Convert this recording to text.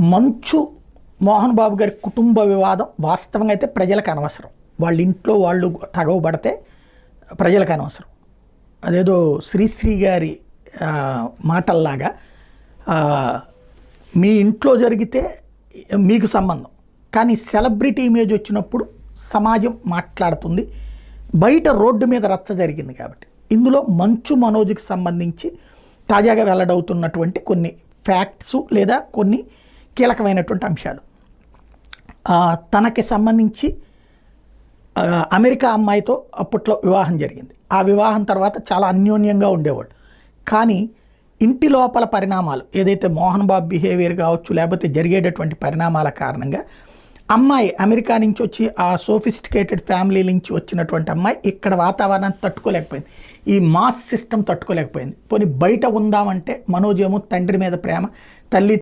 మంచు మోహన్ బాబు గారి కుటుంబ వివాదం వాస్తవంగా అయితే ప్రజలకు అనవసరం. వాళ్ళ ఇంట్లో వాళ్ళు తగవబడితే ప్రజలకు అనవసరం. అదేదో శ్రీశ్రీ గారి మాటల్లాగా మీ ఇంట్లో జరిగితే మీకు సంబంధం. కానీ సెలబ్రిటీ ఇమేజ్ వచ్చినప్పుడు సమాజం మాట్లాడుతుంది. బయట రోడ్డు మీద రచ్చ జరిగింది కాబట్టి. ఇందులో మంచు మనోజ్కి సంబంధించి తాజాగా వెల్లడవుతున్నటువంటి కొన్ని ఫ్యాక్ట్స్ లేదా కొన్ని కీలకమైనటువంటి అంశాలు. తనకి సంబంధించి అమెరికా అమ్మాయితో అప్పట్లో వివాహం జరిగింది. ఆ వివాహం తర్వాత చాలా అన్యోన్యంగా ఉండేవాడు. కానీ ఇంటి లోపల పరిణామాలు ఏదైతే మోహన్ బాబు బిహేవియర్ కావచ్చు లేకపోతే జరిగేటటువంటి పరిణామాల కారణంగా అమ్మాయి అమెరికా నుంచి వచ్చి ఆ సోఫిస్టికేటెడ్ ఫ్యామిలీ నుంచి వచ్చినటువంటి అమ్మాయి ఇక్కడ వాతావరణాన్ని తట్టుకోలేకపోయింది. ఈ మాస్ సిస్టమ్ తట్టుకోలేకపోయింది. పోనీ బయట ఉందామంటే మనోజేమో తండ్రి మీద ప్రేమ తల్లి